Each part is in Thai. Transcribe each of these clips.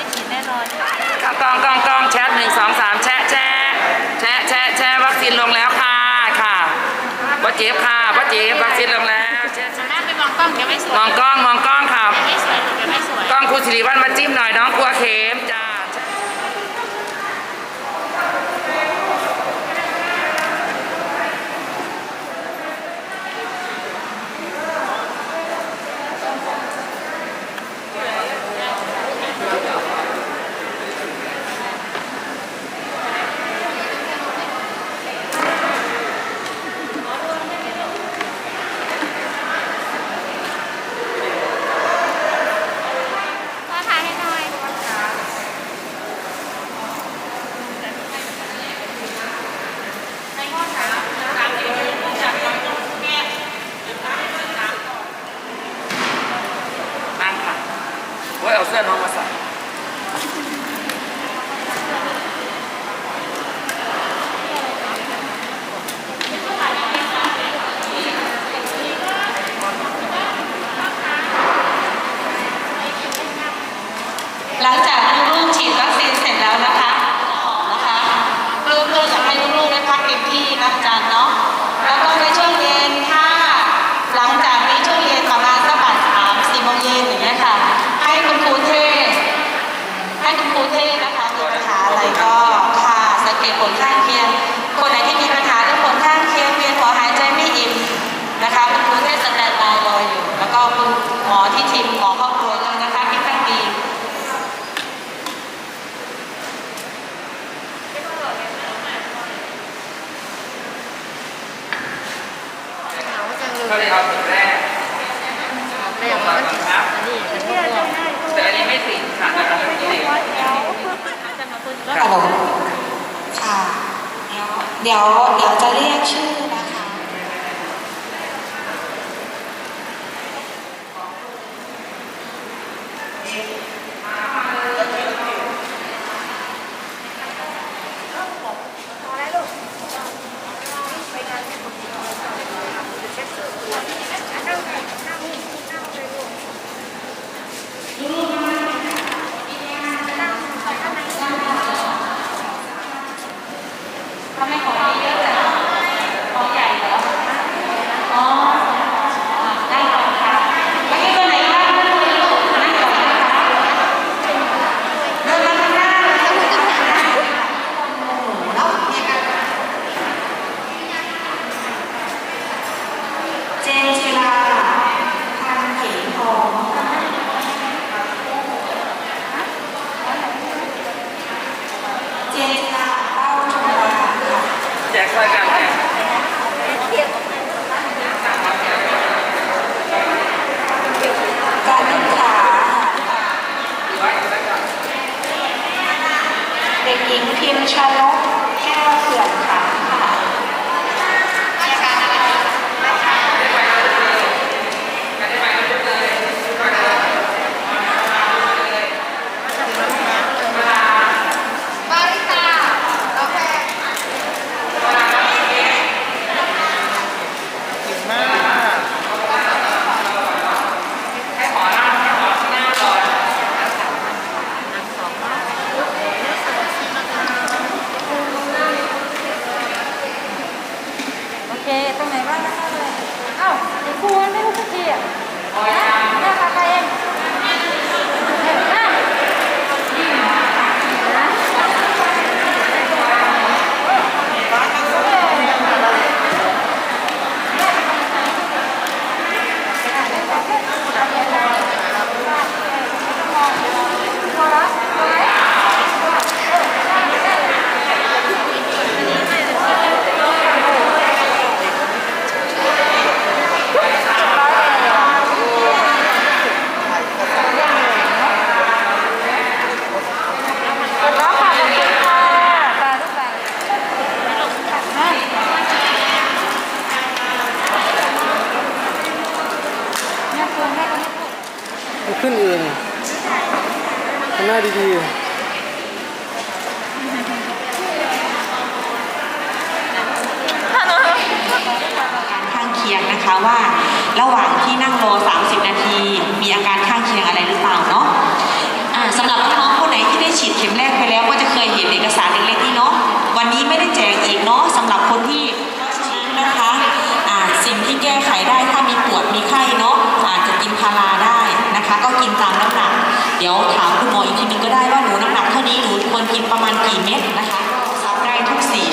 ได้กินแน่นอนกองกล้องกล้องกล้องแชทหนึ่งสองสามแชะแชะแชะแชะแชะวัคซีนลงแล้วค่ะค่ะว่าเจี๊ยบค่ะว่าเจี๊ยบวัคซีนลงแล้วแชะไปมองกล้องเดี๋ไม่สวยมองกล้องมองกล้องค่ะไม่สวยเดี๋ไม่สวยกล้องครูสิริวัฒน์มาจิ้มหน่อยน้องครัวเข็มจ้า ครับผมค่ะ เดี๋ยวเดี๋ยวจะเรียกชื่อ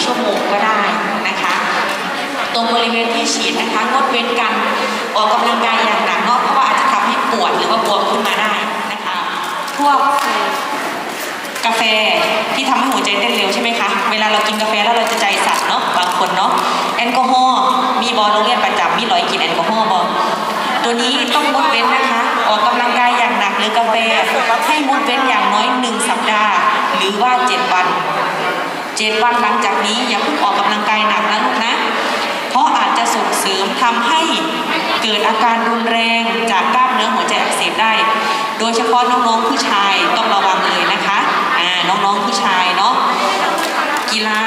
ชั่วโมงก็ได้นะคะ ตรงบริเวณที่ฉีดนะคะงดเว้นการออกกำลังกายอย่างหนักเนาะเพราะว่าอาจจะทำให้ปวดหรือว่าบวมขึ้นมาได้นะคะพวกกาแฟที่ทำให้หัวใจเต้นเร็วใช่ไหมคะเวลาเรากินกาแฟแล้วเราจะใจสั่นเนาะบางคนเนาะแอลกอฮอล์มีบอลโรงเรียนประจำมีร้อยกินแอลกอฮอล์บอลตัวนี้ต้องงดเว้นนะคะ ออกกำลังกายอย่างหนักหรือกาแฟให้งดเว้นอย่างน้อย 1 สัปดาห์ หรือว่า 7 วัน เจนวันหลังจากนี้อย่าเพิ่งออกกำลังกายหนักนะลูกนะ เพราะอาจจะส่งเสริมทำให้เกิดอาการรุนแรงจากกล้ามเนื้อหัวใจอักเสบได้ โดยเฉพาะน้องๆผู้ชายต้องระวังเลยนะคะ อ่า น้องๆผู้ชายเนาะ กีฬา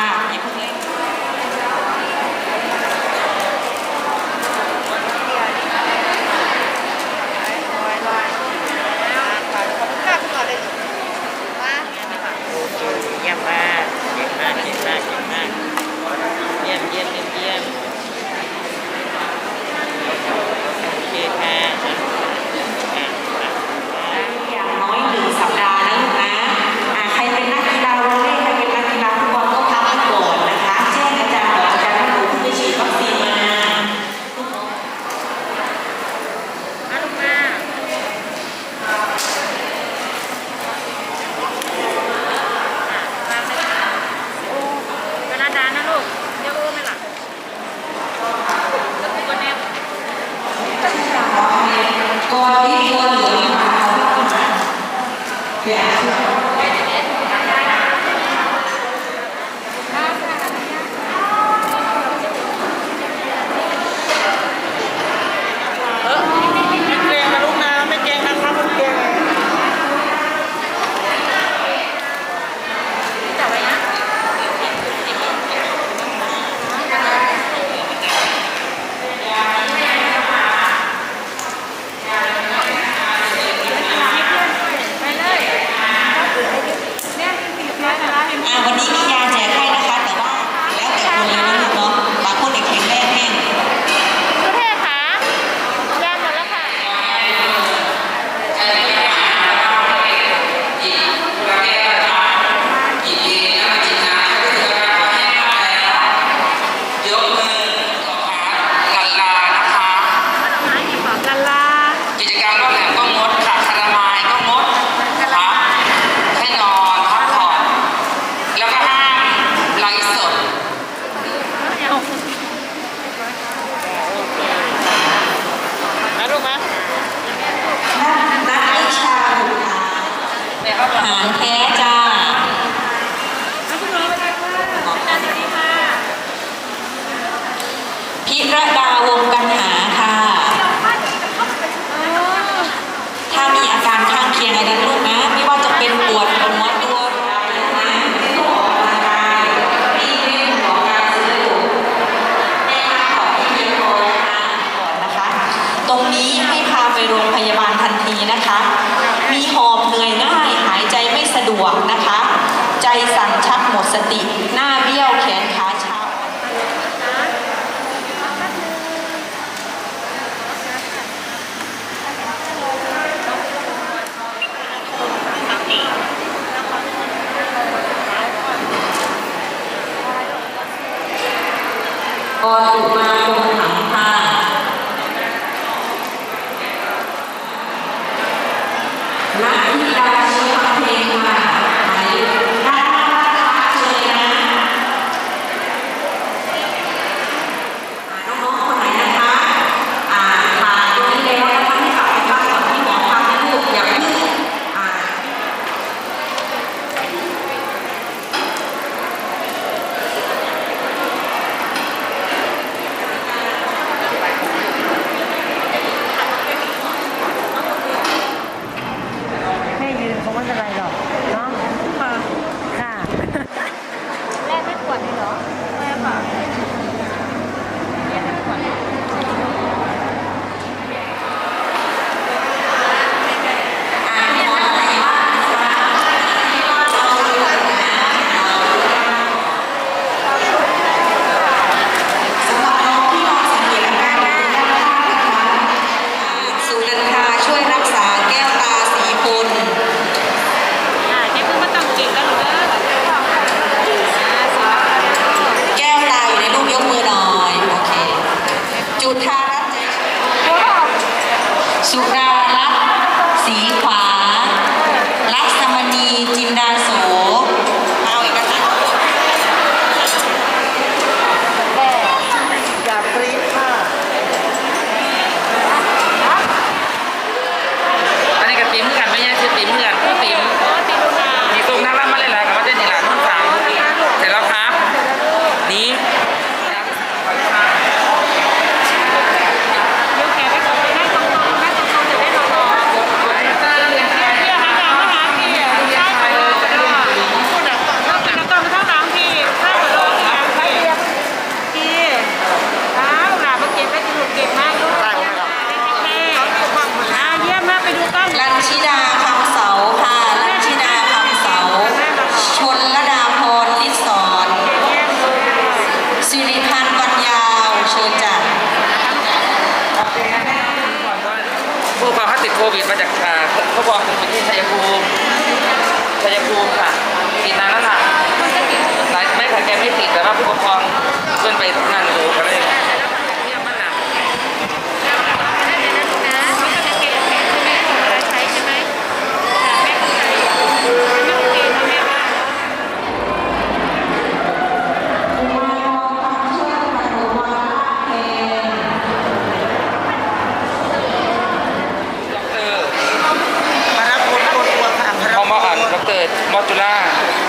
สติ หน้าเบี้ยวแขนขาชาออนอุมา วิดมาจากอ่าเขาบอกถึงที่ชัยภูมิชัยภูมิค่ะกินนานแล้วค่ะไม่ค่ะแกไม่ติดแต่ว่าผู้ปกครองเพื่อนไปนั่นดูเขาเลย to learn.